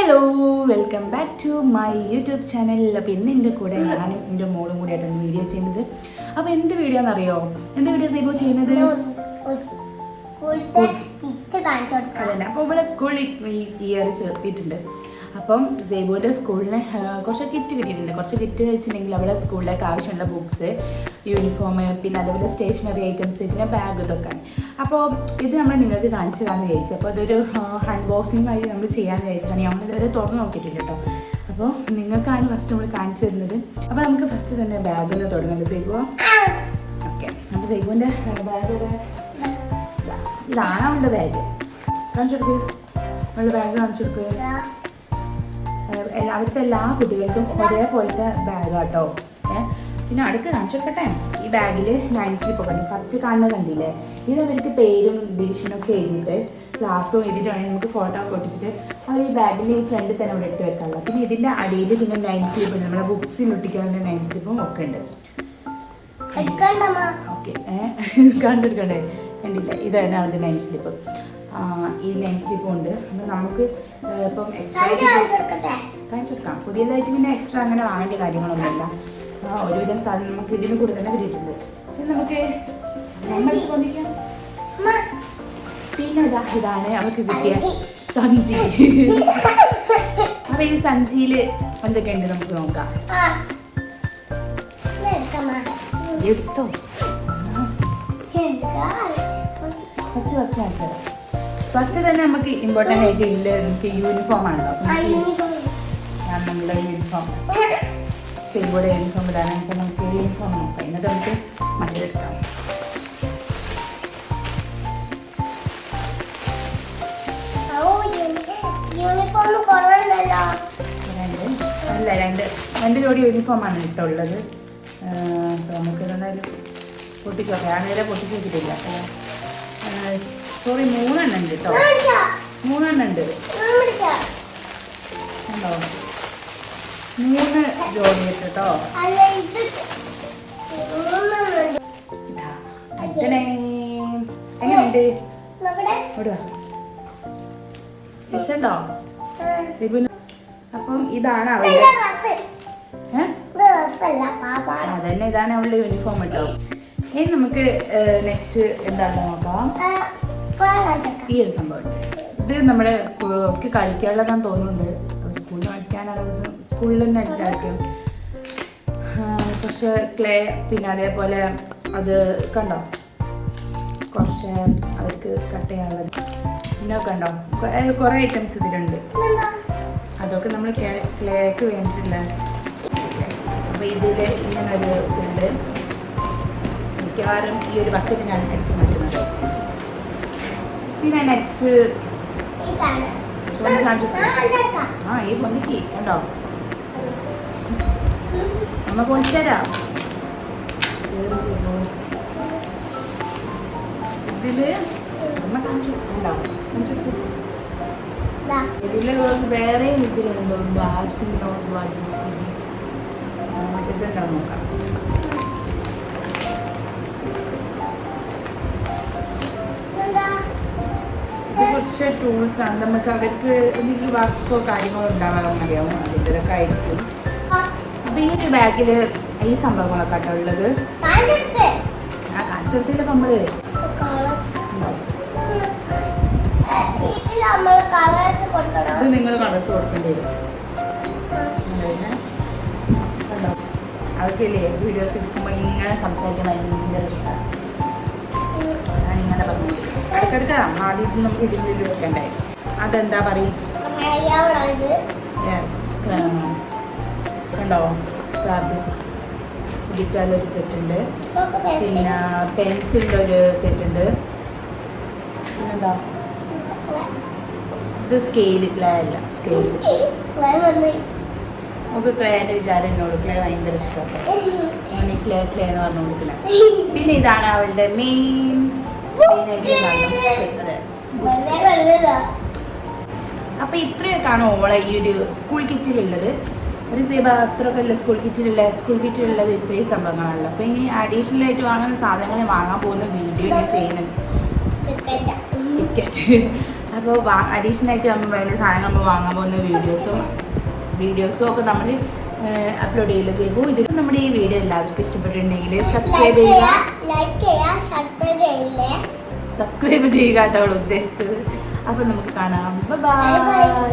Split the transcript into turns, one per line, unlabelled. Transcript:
Hello welcome back to my YouTube channel അപ്പോൾ ഇന്ന് എന്റെ കൂടെ ഞാനും എന്റെ മോളും കൂടെ ആയിട്ടാണ് വീഡിയോ ചെയ്യുന്നത്. അപ്പോൾ എന്ത് വീഡിയോ എന്നറിയോ എന്ത് വീഡിയോ ഇപ്പോൾ ചെയ്യുന്നത്? അതന്നെ അപ്പോൾ ഇവിടെ സ്കൂളിൽ ഈ ഇയർ ചേർത്തിയിട്ടുണ്ട്. അപ്പം സേബുവിന്റെ സ്കൂളിന് കുറച്ച് കിറ്റ് കിട്ടിയിട്ടുണ്ട്. കുറച്ച് കിറ്റ് വെച്ചിട്ടുണ്ടെങ്കിൽ അവിടെ സ്കൂളിലേക്ക് ആവശ്യമുള്ള ബുക്ക്സ് യൂണിഫോം പിന്നെ അതേപോലെ സ്റ്റേഷനറി ഐറ്റംസ് പിന്നെ ബാഗ് ഇതൊക്കെ. അപ്പോൾ ഇത് നമ്മൾ നിങ്ങൾക്ക് കാണിച്ചു തരാമെന്ന് വിചാരിച്ചു. അപ്പോൾ അതൊരു അൺബോക്സിംഗ് ആയി നമ്മൾ ചെയ്യാൻ വിചാരിച്ചിട്ടാണ് നമ്മൾ ഇതുവരെ തുറന്നു നോക്കിയിട്ടില്ല കേട്ടോ. അപ്പോൾ നിങ്ങൾക്കാണ് ഫസ്റ്റ് നമ്മൾ കാണിച്ചു തരുന്നത്. അപ്പോൾ നമുക്ക് ഫസ്റ്റ് തന്നെ ബാഗിൽ നിന്ന് തുടങ്ങുന്നത് സേബുവോ ഓക്കെ. അപ്പോൾ സേബുവിന്റെ ബാഗ് ഇതാണ് അവളുടെ ബാഗ് കാണിച്ചു കൊടുക്കുക അവളുടെ ബാഗ് കാണിച്ചു കൊടുക്കുക അവിടുത്തെ എല്ലാ കുട്ടികൾക്കും ഒരേപോലത്തെ ബാഗ് കേട്ടോ ഏഹ് പിന്നെ അടുക്ക് കാണിച്ചു കൊടുക്കട്ടെ ഈ ബാഗിൽ ലൈൻ സ്ലിപ്പ് ഒക്കെ ഉണ്ട്. ഫസ്റ്റ് കാണുന്ന കണ്ടില്ലേ? ഇത് അവർക്ക് പേരും ഡിവിഷനും ഒക്കെ എഴുതിയിട്ട് ക്ലാസ്സും എഴുതിയിട്ടാണ് നമുക്ക് ഫോട്ടോ ഒക്കെ ഒട്ടിച്ചിട്ട് അവർ ഈ ബാഗിന്റെ ഈ ഫ്രണ്ടിൽ തന്നെ ഇവിടെ ഇട്ട് വെക്കാറുള്ളത് പിന്നെ ഇതിന്റെ അടിയിൽ പിന്നെ നൈൻ സ്ലിപ്പ് ഉണ്ട്. നമ്മുടെ ബുക്സിൽ ഒട്ടിക്കാവുന്ന നൈൻ സ്ലിപ്പും ഒക്കെ ഉണ്ട്. ഓക്കെ. കാണിച്ചെടുക്കണ്ടേ? കണ്ടില്ല? ഇതാണ് അവരുടെ നൈൻ സ്ലിപ്പ് ഈ നൈൻ സ്ലിപ്പും ഉണ്ട്. നമുക്ക് ഇപ്പം എക്സ്ട്രാ
കാണിച്ചു
കൊടുക്കാം പുതിയതായിട്ട് പിന്നെ എക്സ്ട്രാ അങ്ങനെ വാങ്ങേണ്ട കാര്യങ്ങളൊന്നുമില്ല. ആ ഒരുവിധം സാധനം നമുക്ക് ഇതിലും കൂടെ തന്നെ കിട്ടിയിട്ടുണ്ട്. ഇത് നമുക്ക് പിന്നെ ഇതാ ഇതാണ് അവർക്ക് കിട്ടിയ
സഞ്ചി.
അപ്പൊ ഈ സഞ്ചിയിൽ എന്തൊക്കെയുണ്ട് നമുക്ക് നോക്കാം. എടുത്തോ? ഫസ്റ്റ് ഫസ്റ്റ് ഫസ്റ്റ് തന്നെ നമുക്ക് ഇമ്പോർട്ടന്റ് ആയിട്ട് ഇല്ല നമുക്ക് യൂണിഫോം ആണല്ലോ. നമ്മുടെ യൂണിഫോം ഷെയ്ബോടെ യൂണിഫോം ഇടാനായിട്ട് നമുക്ക് യൂണിഫോം നോക്കാം എന്നിട്ട് നമുക്ക് മറ്റെടുക്കാം അല്ല രണ്ട്. രണ്ട് ജോഡി യൂണിഫോമാണ് കേട്ടോ ഉള്ളത്. അപ്പോൾ നമുക്ക് എന്തായാലും പൊട്ടിച്ചോട്ടെ ഞാൻ നേരെ പൊട്ടിച്ച് വെച്ചിട്ടില്ല സോറി മൂന്നെണ്ണം ഉണ്ട് കേട്ടോ? മൂന്നെണ്ണം ഉണ്ട്? ഉണ്ടോ? മൂന്ന് ജോഡി ഉണ്ട് കേട്ടോ എങ്ങനെയുണ്ട്? അപ്പം ഇതാണ്
ഇത്
അവളുടെ. അതന്നെ ഇതാണ് അവളുടെ യൂണിഫോം കേട്ടോ ഇനി നമുക്ക് നെക്സ്റ്റ് എന്താണെന്ന് നോക്കാം ഈ ഒരു സംഭവം ഇത് നമ്മുടെ അവർക്ക് കളിക്കാനുള്ളതാന്ന് തോന്നുന്നുണ്ട്. സ്കൂളിൽ കളിക്കാനാണ് സ്കൂളിൽ തന്നെ കളിക്കും കുറച്ച് ക്ലേ പിന്നെ അതേപോലെ അത് കണ്ടോ? കുറച്ച് അവർക്ക് കട്ട് ചെയ്യാനുള്ളത്. പിന്നെ കണ്ടോ? കുറെ ഐറ്റംസ് ഇതിലുണ്ട്. അതൊക്കെ നമ്മൾ ക്ലേക്ക് വേണ്ടിയിട്ടുള്ള അപ്പോൾ ഇതിൽ ഇങ്ങനൊരു ഇതുണ്ട്. മിക്കവാറും ഈ ഒരു ബക്കറ്റിനാണ് അടിച്ചു മാറ്റുന്നത്. പിന്നെ നെക്സ്റ്റ്
ആ
ഈ പൊന്നിക്ക് കണ്ടോ? നമ്മ പൊളിച്ചരാം ഇതിൽ കാണിച്ചു കാണിച്ചു. ഇതിൽ വേറെ ഇതിലുണ്ടോ ബാർസിനോ ഇതുണ്ടോ നോക്കാം
ഇതെന്താ?
ഇത് കുറച്ച് ടൂൾസ് ആണ് നമുക്ക് അവർക്ക് എനിക്ക് വർക്കോ കാര്യങ്ങളോ മതിയാവും അതിന്റെതൊക്കെ ആയിരിക്കും അപ്പോൾ ഈ ഒരു ബാഗിൽ ഈ സംഭവങ്ങളൊക്കെ ഉള്ളത്. ആ കാണിച്ചെടുത്തില്ല നിങ്ങൾ കളേഴ്സ് കൊടുക്കേണ്ടി വരും. അവർക്കില്ലേ വീഡിയോസ് എടുക്കുമ്പോൾ ഇങ്ങനെ സംസാരിക്കാൻ ഭയങ്കര ഇഷ്ടമാണ് ഞാൻ ഇങ്ങനെ പറഞ്ഞു ഇടയ്ക്കിടയ്ക്ക് ആദ്യം നമുക്ക് ഇതിനുള്ളിൽ വെക്കണ്ടേ അതെന്താ പറയും? യെസ് കണ്ടോ ഫാബ്രിക് ഒരു സെറ്റ് ഉണ്ട്. പിന്നെ പെൻസിലിന്റെ ഒരു സെറ്റ് ഉണ്ട്. പിന്നെന്താ? ഇത് സ്കെയിൽ ക്ലേ അല്ല സ്കെയിൽ. നമുക്ക് ക്ലേന്റെ വിചാരം എന്നോട് ക്ലേ ഭയങ്കര ഇഷ്ടമാണ്. ക്ലേ ക്ലേ എന്ന് പറഞ്ഞു കൊടുക്കുന്നത് പിന്നെ ഇതാണ് അവളുടെ മെയിൻ മെയിനായിട്ട് അപ്പോൾ ഇത്രയൊക്കെയാണ് ഓളെ ഈ ഒരു സ്കൂൾ കിറ്റിലുള്ളത് ഒരു സീബ അത്രയൊക്കെ ഇല്ല സ്കൂൾ കിറ്റിലുള്ള സ്കൂൾ കിറ്റിലുള്ളത് ഇത്രയും സംഭവങ്ങളാണല്ലോ. അപ്പോൾ ഇനി അഡീഷണൽ ആയിട്ട് വാങ്ങുന്ന സാധനങ്ങൾ വാങ്ങാൻ പോകുന്ന വീഡിയോ ഞാൻ ചെയ്യുന്നത്?
ക്രിക്കറ്റ്.
അപ്പോൾ അഡീഷണൽ ആയിട്ട് നമ്മൾ വേണ്ട സാധനങ്ങൾ നമ്മൾ വാങ്ങാൻ പോകുന്ന വീഡിയോസും വീഡിയോസും ഒക്കെ നമ്മൾ അപ്ലോഡ് ചെയ്യില്ല ചെയ്തു ഇത് നമ്മുടെ ഈ വീഡിയോ എല്ലാവർക്കും ഇഷ്ടപ്പെട്ടിട്ടുണ്ടെങ്കിൽ സബ്സ്ക്രൈബ് ചെയ്യുക.
സബ്സ്ക്രൈബ്
ചെയ്യുക കേട്ടോ ഉദ്ദേശിച്ചത്. അപ്പോൾ നമുക്ക് കാണാം. ബൈ